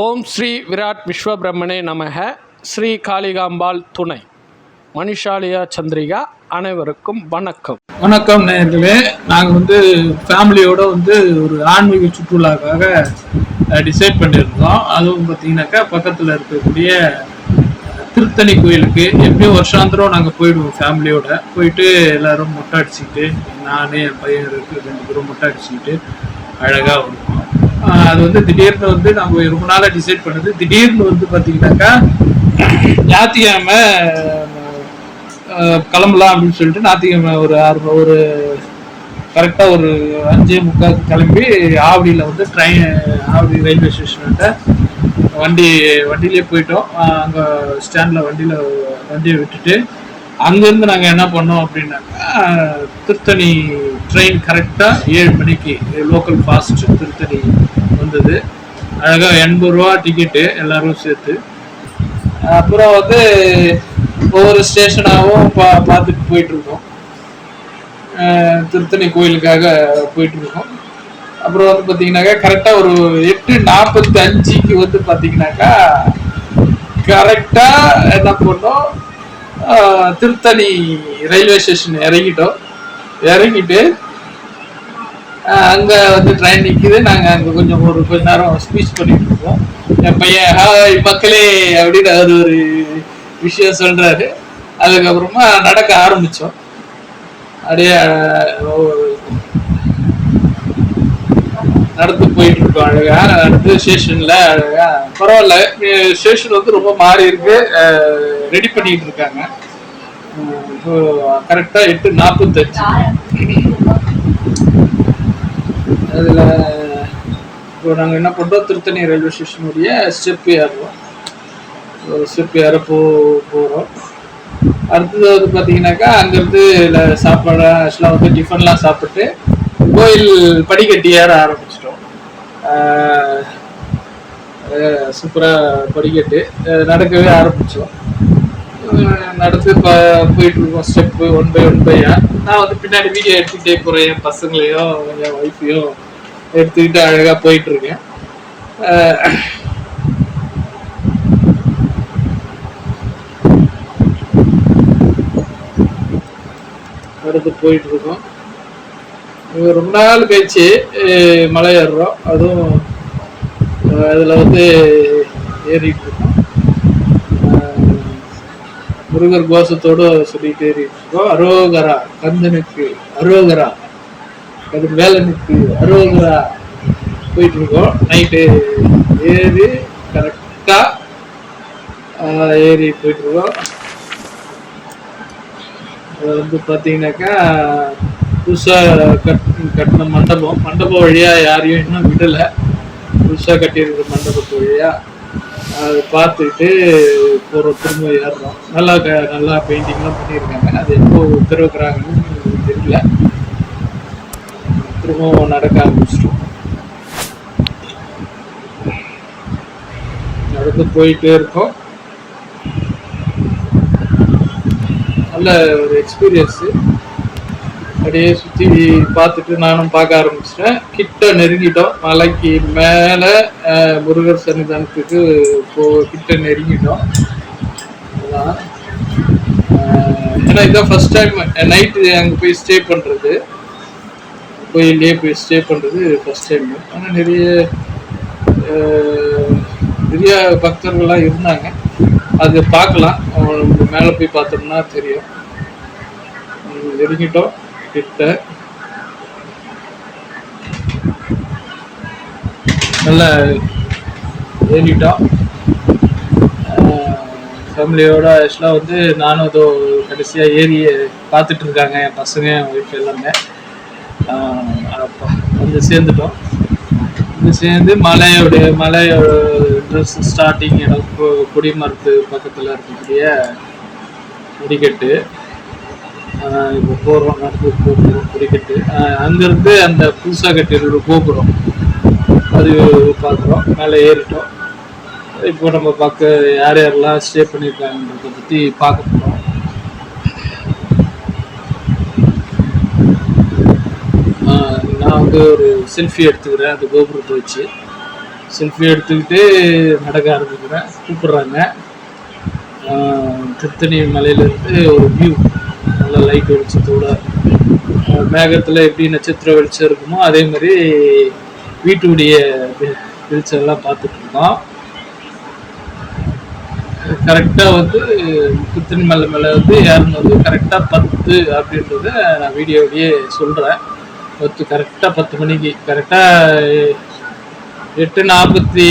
ஓம் ஸ்ரீ விராட் விஸ்வபிரம்மனே நமக. ஸ்ரீ காளிகாம்பாள் துணை. மணிஷாலியா சந்திரிகா அனைவருக்கும் வணக்கம். வணக்கம் நேர்களே. நாங்கள் வந்து ஃபேமிலியோட வந்து ஒரு ஆன்மீக சுற்றுலாக்காக டிசைட் பண்ணியிருந்தோம். அதுவும் பார்த்தீங்கன்னாக்கா பக்கத்தில் இருக்கக்கூடிய திருத்தணி கோயிலுக்கு. எப்படியும் வருஷாந்திரம் நாங்கள் போயிடுவோம் ஃபேமிலியோட. போயிட்டு எல்லாரும் மொட்டை அடிச்சுக்கிட்டு நான் என் பையன் இருக்கு ரெண்டு பேரும் மொட்டை அடிச்சுக்கிட்டு அழகாக வருவோம். அது வந்து திடீர்னு வந்து நம்ம ரொம்ப நாளாக டிசைட் பண்ணுது. திடீர்னு வந்து பார்த்தீங்கன்னாக்கா ஞாயிற்றுக்கிழமை கிளம்பலாம் அப்படின்னு சொல்லிட்டு ஞாயிற்றுக்கிழமை ஒரு ஆறு ஒரு கரெக்டாக ஒரு அஞ்சே முக்கால் கிளம்பி ஆவடியில் வந்து ட்ரெயின் ஆவடி ரயில்வே ஸ்டேஷன்கிட்ட வண்டி வண்டியிலே போயிட்டோம். அங்கே ஸ்டாண்டில் வண்டியில் வண்டியை விட்டுட்டு அங்கேருந்து நாங்கள் என்ன பண்ணோம் அப்படின்னாக்கா திருத்தணி ட்ரெயின் கரெக்டாக ஏழு மணிக்கு லோக்கல் ஃபாஸ்ட் திருத்தணி வந்தது. அழகாக எண்பது ரூபா டிக்கெட்டு எல்லாரும் சேர்த்து. அப்புறம் வந்து ஒவ்வொரு ஸ்டேஷனாகவும் பா பார்த்துட்டு போயிட்டுருக்கோம். திருத்தணி கோயிலுக்காக போயிட்டுருக்கோம். அப்புறம் வந்து பார்த்தீங்கன்னாக்கா கரெக்டாக ஒரு எட்டு நாற்பத்தி அஞ்சுக்கு வந்து பார்த்தீங்கன்னாக்கா கரெக்டாக என்ன பண்ணோம்? திருத்தணி ரயில்வே ஸ்டேஷன் இறங்கிட்டோம். இறங்கிட்டு அங்கே அங்க வந்து ட்ரெயின் நிக்குது. நாங்க அங்க கொஞ்சம் ஒரு கொஞ்ச நேரம் ஸ்பீச் பண்ணிட்டு இருக்கோம் என் பையன் ஹாய் மக்களே அப்படின்னு அவர் ஒரு விஷயம் சொல்றாரு. அதுக்கப்புறமா நடக்க ஆரம்பிச்சோம். அப்படியே நடந்து போயிட்டு இருக்கோம் அழகா. நடந்து ஸ்டேஷன்ல அழகா. பரவாயில்ல ஸ்டேஷன் வந்து ரொம்ப மாறி இருக்கு. ரெடி பண்ணிட்டு இருக்காங்க. கரெக்டாக எட்டு நாற்பத்தஞ்சு. அதில் இப்போ நாங்கள் என்ன பண்ணுறோம் திருத்தணி ரயில்வே ஸ்டேஷனுடைய ஸ்டெப் ஏறுறோம். ஸ்டெப் ஏற போ போகிறோம் அடுத்தது வந்து பார்த்தீங்கன்னாக்கா அங்கேருந்து இல்லை சாப்பாடு ஆக்சுவலாக வந்து டிஃபன்லாம் சாப்பிட்டு கோயில் படிக்கட்டி ஏற ஆரம்பிச்சிட்டோம். சூப்பராக படிக்கட்டு. நடக்கவே ஆரம்பித்தோம் நடந்து போயிட்டு இருக்கோம் ஸ்டெப்பு ஒன் பை ஒன் பையா நான் வந்து பின்னாடி வீடியோ எடுத்துக்கிட்டே போகிறேன் என் பசங்களையும் என் ஒய்ஃபையும் எடுத்துக்கிட்டு அழகாக போயிட்டு இருக்கேன் அடுத்து போயிட்டு இருக்கோம் ரொம்ப நாள் கழிச்சு மலை ஏறுறோம். அதுவும் அதில் அதுல வந்து ஏறிட்டு இருக்கோம் அஹ் முருகர் கோஷத்தோடு சொல்லிட்டே இருக்கோம் அரோகரா கந்தனுக்கு அரோகரா அது வேலனுக்கு அரோகரா. போயிட்டு இருக்கோம் நைட்டு ஏறி கரெக்டா ஏறி போயிட்டு இருக்கோம் அது வந்து பார்த்தீங்கன்னாக்கா புதுசாக கட் கட்டின மண்டபம். மண்டபம் வழியாக யாரையும் இன்னும் விடலை. புதுசாக கட்டியிருக்கிற மண்டபத்து வழியாக அதை பார்த்துட்டு ஒரு திரும்ப ஏறுறோம் நல்லா க நல்லா பெயிண்டிங்லாம் பண்ணியிருக்காங்க. அது எப்போ உத்தரவுக்குறாங்கன்னு தெரியல. திரும்பவும் நடக்க ஆரம்பிச்சிட்டோம் நடந்து போயிட்டே இருக்கோம். நல்ல ஒரு எக்ஸ்பீரியன்ஸு அப்படியே சுற்றி பார்த்துட்டு நானும் பார்க்க ஆரம்பிச்சிட்டேன். கிட்ட நெருங்கிட்டோம். மலைக்கு மேலே முருகர் சன்னிதானத்துக்கு போ கிட்ட நெருங்கிட்டோம். அதான் ஏன்னா இதான் ஃபர்ஸ்ட் டைம் நைட்டு அங்கே போய் ஸ்டே பண்ணுறது கோயிலே போய் ஸ்டே பண்ணுறது ஃபர்ஸ்ட் டைம் ஆனால் நிறைய நிறைய பக்தர்கள்லாம் இருந்தாங்க. அது பார்க்கலாம். அவங்க மேலே போய் பார்த்தோம்னா தெரியும். உம், நெருங்கிட்டோம். கிட்ட நல்லா ஏறிட்டோம். ஃபேமிலியோட ஆக்சுவலாக வந்து நானும் இதோ கடைசியாக ஏறி பார்த்துட்டு இருக்காங்க என் பசங்க என் ஒய்ஃப் எல்லாமே. வந்து சேர்ந்துட்டோம். வந்து சேர்ந்து மலையோடைய மலையோட ட்ரெஸ் ஸ்டார்டிங் இடம் கொ- கொடிமரத்து பக்கத்தில் இருக்கக்கூடிய முடிக்கட்டு இப்போ போகிறோம் நடந்து போகிறோம் முடிக்கட்டு அங்கேருந்து அந்த புதுசாக கட்டியிருக்கிற கோபுரம் அது பார்க்குறோம். மேலே ஏறிட்டோம். இப்போ நம்ம பார்க்க யார் யாரெல்லாம் ஸ்டே பண்ணியிருக்காங்கன்றத பற்றி பார்க்க போகிறோம் நான் வந்து ஒரு செல்ஃபி எடுத்துக்கிறேன். அந்த கோபுரத்தை வச்சு. செல்ஃபி எடுத்துக்கிட்டு நடக்க ஆரம்பிக்கிறேன். கூப்பிட்றாங்க. திருத்தணி மலையிலேருந்து ஒரு வியூ நல்ல லைட் வெளிச்சத்தோட. மேகத்தில் எப்படி நட்சத்திர வெளிச்சம் இருக்குமோ அதே மாதிரி வீட்டுடைய வெளிச்சம் எல்லாம் பார்த்துட்டு கரெக்டாக வந்து திருத்தணி மலை மேலே வந்து ஏறினது கரெக்டாக பத்து அப்படின்றத நான் வீடியோவிலேயே சொல்கிறேன் பத்து கரெக்டாக பத்து மணிக்கு கரெக்டாக எட்டு நாற்பத்தி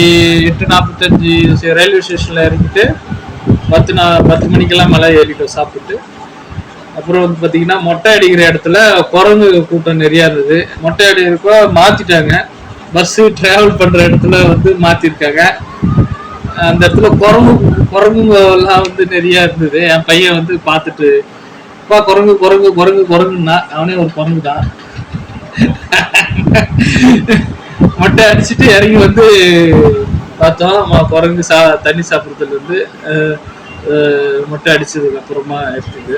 எட்டு நாற்பத்தஞ்சு ரயில்வே ஸ்டேஷனில் இறங்கிட்டு பத்து நா பத்து மணிக்கெல்லாம் மலை ஏறிட்டோம் சாப்பிட்டு. அப்புறம் வந்து பார்த்தீங்கன்னா மொட்டை அடிக்கிற இடத்துல குரங்கு கூட்டம் நிறையா இருந்தது. மொட்டை அடிக்கிறப்போ மாற்றிட்டாங்க பஸ்ஸு ட்ராவல் பண்ணுற இடத்துல வந்து மாற்றிருக்காங்க அந்த இடத்துல குரங்கு குரங்குங்க எல்லாம் வந்து நிறையா இருந்தது. என் பையன் வந்து பார்த்துட்டு அப்பா குரங்கு குரங்கு குரங்கு குரங்குன்னா அவனே ஒரு குரங்கு தான். மொட்டை அடிச்சுட்டு இறங்கி வந்து பார்த்தோம். குரங்கு சா தண்ணி சாப்பிட்றதுல இருந்து மொட்டை அடிச்சதுக்கு அப்புறமா எடுத்தது.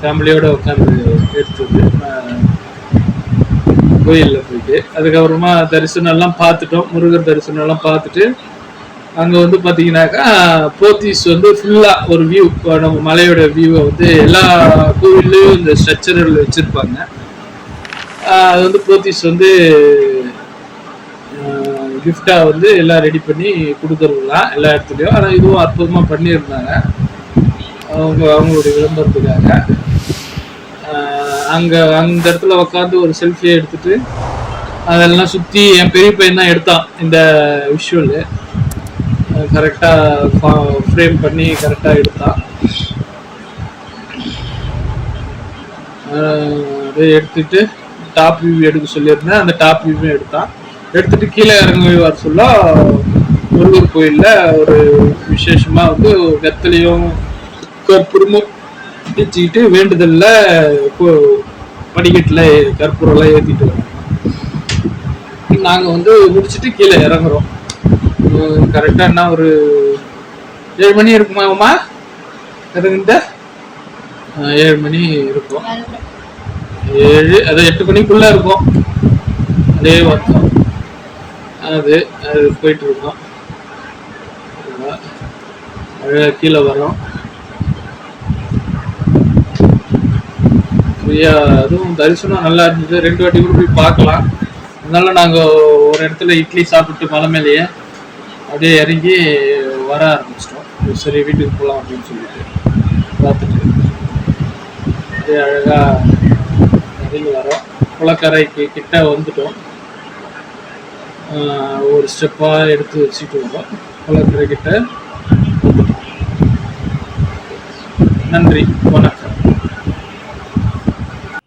ஃபேமிலியோடு உட்காந்து எடுத்தது கோயிலில் போயிட்டு. அதுக்கப்புறமா தரிசனம் எல்லாம் பார்த்துட்டோம். முருகர் தரிசனம் எல்லாம் பார்த்துட்டு அங்கே வந்து பார்த்தீங்கன்னாக்கா போத்தீஸ் வந்து ஃபுல்லாக ஒரு வியூ நம்ம மலையோட வியூவை வந்து எல்லா கோவில்லையும் இந்த ஸ்ட்ரக்சரில் வச்சுருப்பாங்க. அது வந்து போத்தீஸ் வந்து கிஃப்டாக வந்து எல்லாம் ரெடி பண்ணி கொடுத்துருக்கலாம் எல்லா இடத்துலையும். ஆனால் இதுவும் அற்புதமாக பண்ணியிருந்தாங்க. அவங்க அவங்களுடைய விளம்பரத்துக்காக. அங்கே அந்த இடத்துல உட்காந்து ஒரு செல்ஃபியை எடுத்துட்டு அதெல்லாம் சுற்றி என் பெரிய பையன் தான் எடுத்தான் இந்த விஷுவல் கரெக்டாக ஃப்ரேம் பண்ணி கரெக்டாக எடுத்தான். அதை எடுத்துட்டு டாப் வியூ எடுக்க சொல்லியிருந்தேன். அந்த டாப் வியூவும் எடுத்தான். எடுத்துட்டு கீழே இறங்கி வர சொல்ல முருகர் கோயிலில் ஒரு விசேஷமாக வந்து வெத்தலையும் கற்பூரமும் வச்சுக்கிட்டு வேண்டுதல்ல கு- படிக்கட்டுல கற்பூரம்லாம் ஏத்திட்டு வரோம் நாங்க வந்து முடிச்சுட்டு கீழே இறங்குறோம். கரெக்டா என்ன ஒரு ஏழு மணி இருக்குமா உமா ஏழு மணி இருக்கும். ஏழு அது எட்டு மணிக்குள்ள இருக்கும். அதே வருத்தம். அது அது போயிட்டு இருக்கோம். கீழே வரோம் அதுவும் தரிசனம் நல்லா இருந்தது. ரெண்டு வாட்டி கூட போய் பார்க்கலாம். அதனால நாங்கள் ஒரு இடத்துல இட்லி சாப்பிட்டு மலை மேலேயே அப்படியே இறங்கி வர ஆரம்பிச்சிட்டோம். சரி வீட்டுக்கு போகலாம் அப்படின்னு சொல்லிட்டு பார்த்துட்டு அப்படியே அழகாக இறங்கி வரோம். குளக்கரைக்கு கிட்ட வந்துட்டோம். ஒரு ஸ்டெப்பாக எடுத்து வச்சுட்டு வரோம் குளக்கரை கிட்ட. நன்றி. வணக்கம்.